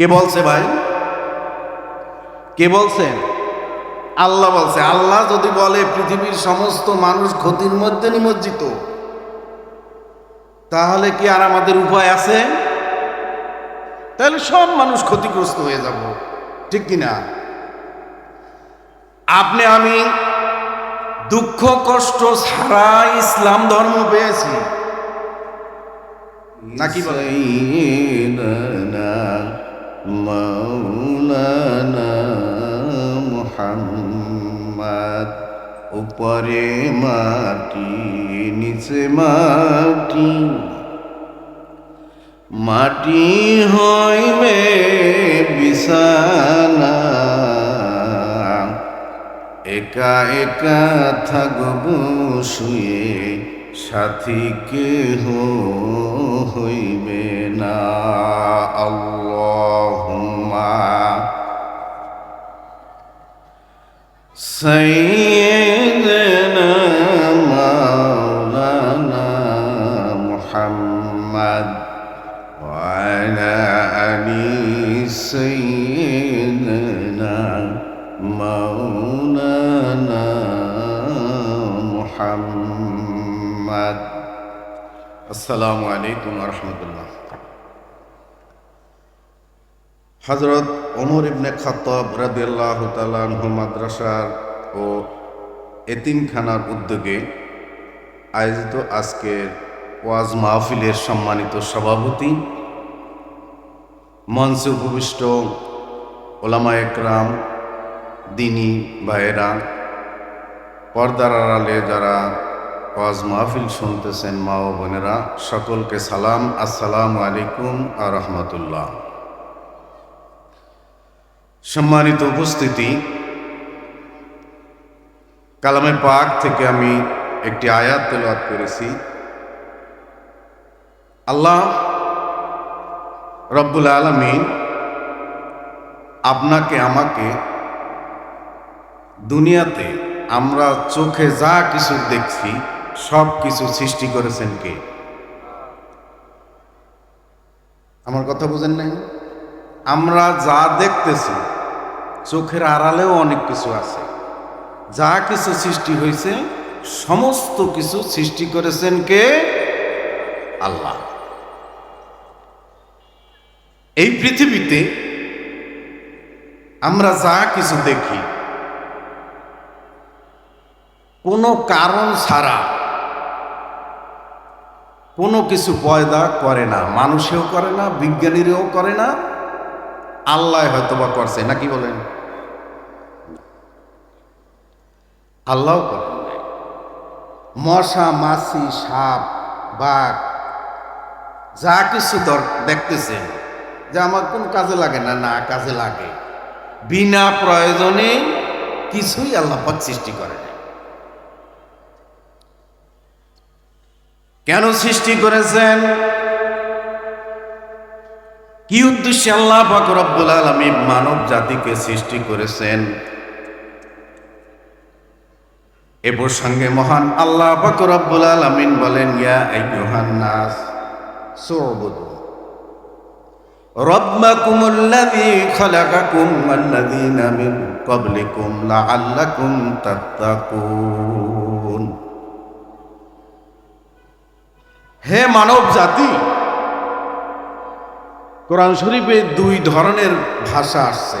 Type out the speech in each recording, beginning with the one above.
কে বলছে ভাই? কে বলছেন আল্লাহ বলছে। আল্লাহ যদি বলে পৃথিবীর সমস্ত মানুষ ক্ষতির মধ্যে নিমজ্জিত, তাহলে কি আর আমাদের উপায় আছে? তাহলে সব মানুষ ক্ষতিগ্রস্ত হয়ে যাব, ঠিক কিনা আপনি, আমি দুঃখ, কষ্ট ছাড়া ইসলাম ধর্ম পেয়েছি। নাকি বলে মৌলানা মোহাম্মদ, উপরে মাটি, নিচে মাটি। মাটি হইবে বিছানা, একা একা থাকব শুয়ে, সাথী কেহ হইবে না। محمد السلام عليكم ورحمة الله হজরত ওমর ইবনে খত্তব রাদিয়াল্লাহ তালাহ মাদ্রাসার ও এতিমখানার উদ্যোগে আয়োজিত আজকের ওয়াজ মাহফিলের সম্মানিত সভাপতি মঞ্চে উপবিষ্ট ওলামা একরাম দিনী ভাইয়েরা পর্দার আড়ালে যারা ওয়াজ মাহফিল শুনতেছেন মা ও বোনেরা, সকলকে সালাম, আসসালামু আলাইকুম আ রহমতুল্লাহ। সম্মানিত উপস্থিতি, কালামে পাক থেকে আমি একটি আয়াত তেলাওয়াত করেছি। আল্লাহ রব্বুল আলমিন আপনাকে, আমাকে দুনিয়াতে আমরা চোখে যা কিছু দেখছি, সব কিছু সৃষ্টি করেছেন কে? আমার কথা বুঝেন নাই? আমরা যা দেখতেছি, চোখের আড়ালেও অনেক কিছু আছে। যা কিছু সৃষ্টি হয়েছে, সমস্ত কিছু সৃষ্টি করেছেন কে? আল্লাহ। এই পৃথিবীতে আমরা যা কিছু দেখি কোনো কারণ ছাড়া কোনো কিছু পয়দা করে না, মানুষেও করে না, বিজ্ঞানীরাও করে না, আল্লাহ হয়তো বা করছে, নাকি বলেন? আল্লাহ। মশা, মাছি, সাপ, বাঘ, যা কিছু দেখতেছেন যে আমার কোন কাজে লাগে না না কাজে লাগে। বিনা প্রয়োজনে কিছুই আল্লাহ সৃষ্টি করে নাই কেন সৃষ্টি করেছেন? কি উদ্দেশ্যে আল্লাহ রব্বুল আলামিন মানব জাতিকে সৃষ্টি করেছেন? এ প্রসঙ্গে মহান আল্লাহ রব্বুল আলামিন বলেন, ইয়া আইয়ুহান নাস, সুবুদু রব্বাকুমুল্লাযী খালাকাকুম ওয়াল্লাযীনা মিন ক্বাবলিকুম লাআল্লাকুম তাত্তাকুন। হে মানব জাতি, কোরআন শরীফে দুই ধরনের ভাষা আসছে।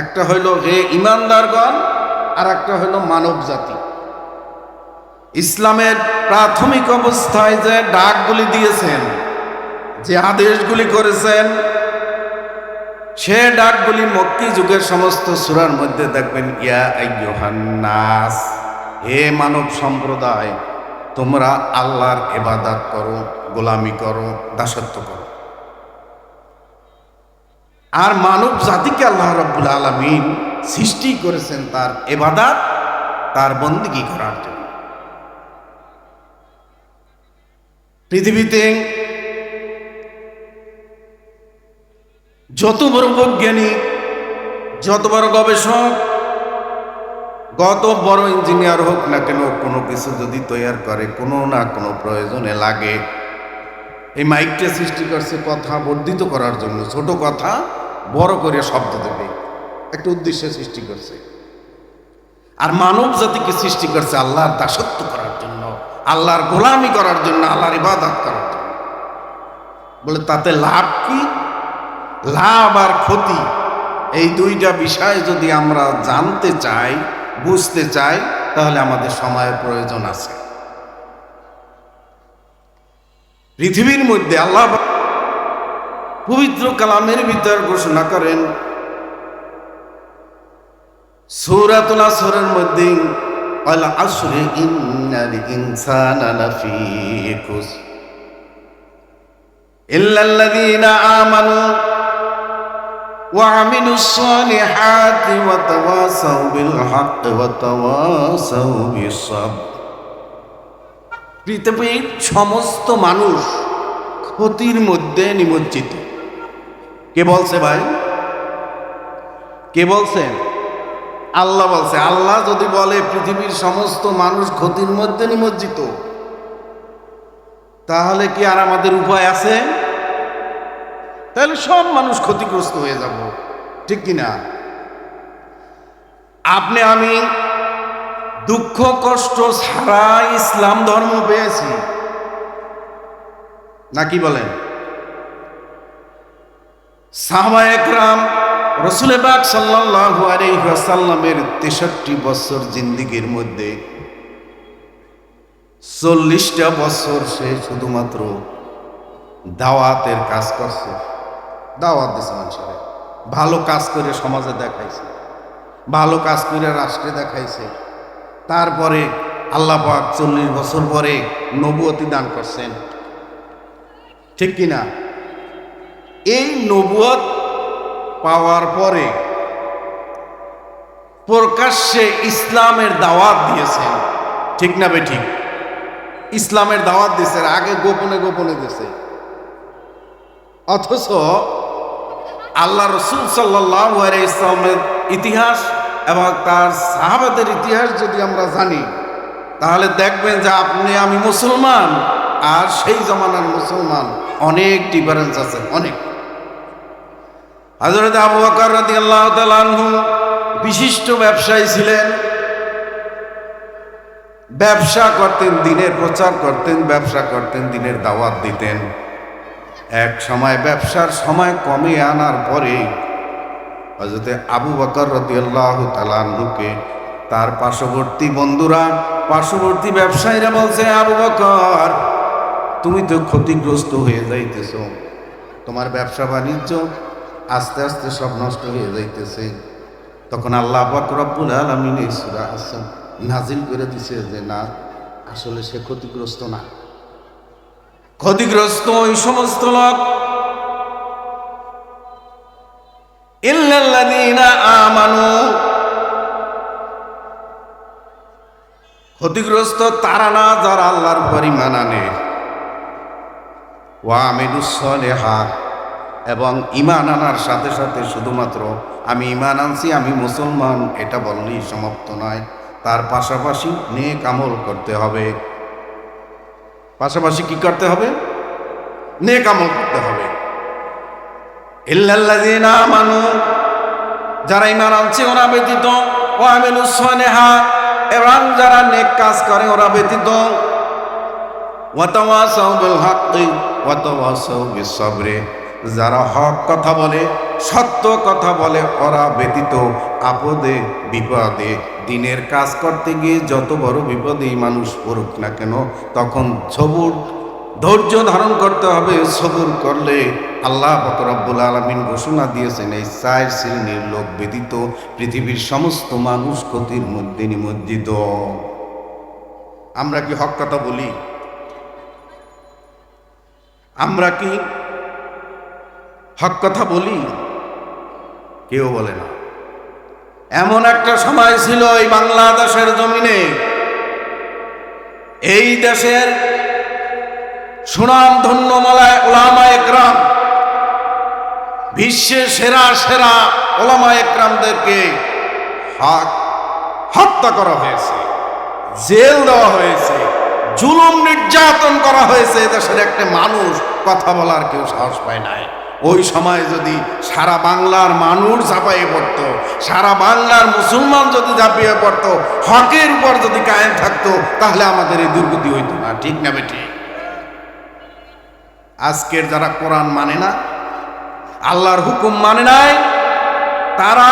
একটা হইল হে ইমানদারগণ আর একটা হইল মানব জাতি। ইসলামের প্রাথমিক অবস্থায় যে ডাকগুলি দিয়েছেন, যে আদেশগুলি করেছেন, সে ডাকগুলি মক্কি যুগের সমস্ত সুরার মধ্যে দেখবেন, ইয়া নাস, হে মানব সম্প্রদায় তোমরা আল্লাহর এবাদাত করো, গোলামি করো, দাসত্ব করো। আর মানব জাতিকে আল্লাহ রব্বুল আলমিন সৃষ্টি করেছেন তার এবাদাত তার বন্দিগি করার জন্য। পৃথিবীতে যত বড় বৈজ্ঞানিক যত বড় গবেষক গত বড় ইঞ্জিনিয়ার হোক না কেন, কোনো কিছু যদি তৈরি করে, কোনো না কোনো প্রয়োজনে লাগে। এই মাইকটা সৃষ্টি করছে কথা বর্ধিত করার জন্য, ছোট কথা বড় করে শব্দ দেবে। একটা উদ্দেশ্যে সৃষ্টি করছে। আর মানব জাতিকে সৃষ্টি করছে আল্লাহর দাসত্ব করার জন্য, আল্লাহর গোলামি করার জন্য, আল্লাহর ইবাদত করার জন্য। বলে তাতে লাভ কি? লাভ আর ক্ষতি, এই দুইটা বিষয় যদি আমরা জানতে চাই বুঝতে চাই, তাহলে আমাদের সময়ের প্রয়োজন আছে। পৃথিবীর মধ্যে আল্লাহ পবিত্র কালামের ভিতর ঘোষণা করেন, সূরাতুল আসরের মধ্যে আসরে আমানু وعملوا الصالحات وتواصوا بالحق وتواصوا بالصبر পৃথিবীর সমস্ত মানুষ ক্ষতির মধ্যে নিমজ্জিত কে বলছে ভাই কে বলছেন আল্লাহ বলছে আল্লাহ যদি বলে পৃথিবীর সমস্ত মানুষ ক্ষতির মধ্যে নিমজ্জিত তাহলে কি আর আমাদের উপায় আছে তাহলে সব মানুষ ক্ষতিগ্রস্ত হয়ে যাব। ঠিক কিনা আপনি, আমি দুঃখ, কষ্ট ছাড়া ইসলাম ধর্ম পেয়েছি। নাকি বলেন? সাহবা একরাম রসুল আলাইহি ওয়াসাল্লামের তেষট্টি বছর জিন্দিগির মধ্যে চল্লিশটা বছর সে শুধুমাত্র দাওয়াতের কাজ করছে। দাওয়াত দিছে মানুষের। ভালো কাজ করে সমাজে দেখাইছে। ভালো কাজ করে রাষ্ট্রে দেখাইছে। তারপরে আল্লাহ পাক চল্লিশ বছর পরে নবুয়তি দান করছেন। ঠিক কিনা এই নবুয়ত পাওয়ার পরে প্রকাশ্যে ইসলামের দাওয়াত দিয়েছেন। ঠিক না বে ঠিক? ইসলামের দাওয়াত দিয়েছে আগে গোপনে গোপনে দিয়েছে অথচ আল্লাহ রসুল সাল্লাহ ইসলামের ইতিহাস এবং তার সাহাবাদের ইতিহাস যদি আমরা জানি, তাহলে দেখবেন যে আপনি, আমি মুসলমান, আর সেই জমানার মুসলমান অনেক ডিফারেন্স আছে, অনেক। হজরত আবু বকর আনহু বিশিষ্ট ব্যবসায়ী ছিলেন। ব্যবসা করতেন, দিনের প্রচার করতেন, ব্যবসা করতেন, দিনের দাওয়াত দিতেন। এক সময় ব্যবসার সময় কমে আনার পরে হজরতে আবু বকর রদিয়াল্লাহ তালানহুকে তার পার্শ্ববর্তী বন্ধুরা, পার্শ্ববর্তী ব্যবসায়ীরা বলছে, আবু বকর, তুমি তো ক্ষতিগ্রস্ত হয়ে যাইতেছ। তোমার ব্যবসা বাণিজ্য আস্তে আস্তে সব নষ্ট হয়ে যাইতেছে। তখন আল্লাহ রব্বুল আলমিন এই সুরা নাজিল করে দিছে যে, না, আসলে সে ক্ষতিগ্রস্ত না। ক্ষতিগ্রস্ত ওই সমস্ত লোক। আমানু। ক্ষতিগ্রস্ত তারা না, যারা আল্লাহর পরিমাণ আনে। ওয়া আমিলুসলেহাত এবং ইমান আনার সাথে সাথে শুধুমাত্র আমি ইমান আনছি, আমি মুসলমান, এটা বললেই সমাপ্ত নয়। তার পাশাপাশি নেক আমল করতে হবে। পাশাপাশি কি করতে হবে? নেক আমল করতে হবে। ইল্লাল্লাযীনা আমানু, যারা ইমান আনছে, ওরা ব্যতীত, ও আমিলুস সালিহাত এবং যারা নেক কাজ করে, ওরা ব্যতীত, ওয়াতাওয়াসাউ বিল হাক্কি, ওয়াতাওয়াসাউ বিস সাবরে। যারা হক কথা বলে সত্য কথা বলে, ওরা ব্যতীত আপদে, বিপদে, দিনের কাজ করতে গিয়ে যত বড় বিপদেই মানুষ পড়ুক না কেন, তখন সবুর ধৈর্য ধারণ করতে হবে, সবুর করলে আল্লাহ বকরব্বুল আলমিন ঘোষণা দিয়েছেন, এই চার শ্রেণির লোক ব্যতীত পৃথিবীর সমস্ত মানুষ ক্ষতির মধ্যে নিমজ্জিত। আমরা কি হক কথা বলি? আমরা কি হক কথা বলি? কেউ বলে না। এমন একটা সময় ছিল এই বাংলাদেশের জমিনে। এই দেশের সুনাম ধন্য মালায় ওলামা একরাম, বিশ্বের সেরা সেরা ওলামা একরামদেরকে হত্যা করা হয়েছে, জেল দেওয়া হয়েছে, জুলুম নির্যাতন করা হয়েছে। দেশের একটা মানুষ কথা বলার কেউ সাহস পায় নাই। ওই সময় যদি সারা বাংলার মানুষ ঝাঁপাইয়ে পড়তো, সারা বাংলার মুসলমান যদি ঝাঁপিয়ে পড়তো, হকের উপর যদি কায়েম থাকতো, তাহলে আমাদের এই দুর্গতি হইতো না। ঠিক না বেঠিক আজকের যারা কোরআন মানে না, আল্লাহর হুকুম মানে নাই, তারা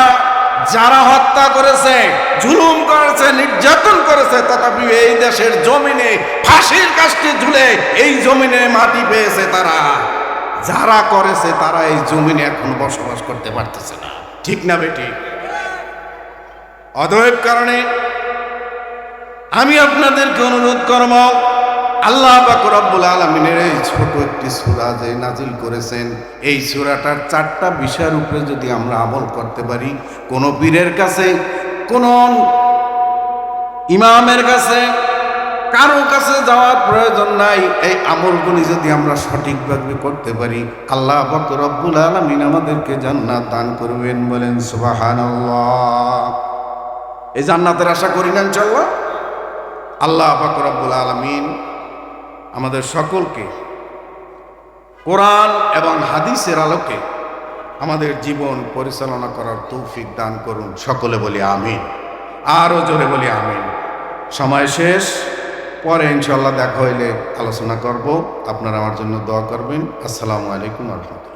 যারা হত্যা করেছে, জুলুম করেছে, নির্যাতন করেছে, তথাপি এই দেশের জমিনে ফাঁসির কাজটি ঝুলে এই জমিনে মাটি পেয়েছে তারা। যারা করেছে তারা এই জমিনে এখন বসবাস করতে পারতেছে না। ঠিক না বেটি? অতএব কারণে আমি আপনাদেরকে অনুরোধ করব, আল্লাহ রব্বুল আলমিনের এই ছোট একটি সূরা যে নাজিল করেছেন, এই সূরাটার চারটা বিষয়ের উপরে যদি আমরা আমল করতে পারি, কোনো পীরের কাছে, কোন ইমামের কাছে কারও কাছে যাওয়ার প্রয়োজন নাই। এই আমলগুলি যদি আমরা সঠিকভাবে করতে পারি, আল্লাহ রব্বুল আলমিন আমাদেরকে জান্নাত দান করবেন বলেন, সুবহানাল্লাহ। এই জান্নাতের আশা করি না ইনশাল্লাহ আল্লাহ রব্বুল আলমিন আমাদের সকলকে কোরআন এবং হাদিসের আলোকে আমাদের জীবন পরিচালনা করার তৌফিক দান করুন। সকলে বলি আমিন। আরও জোরে বলি আমিন। সময় শেষ। পরে ইনশাল্লাহ দেখা হইলে আলোচনা করব। আপনারা আমার জন্য দোয়া করবেন। আসসালামু আলাইকুম রহমতুল্লাহ।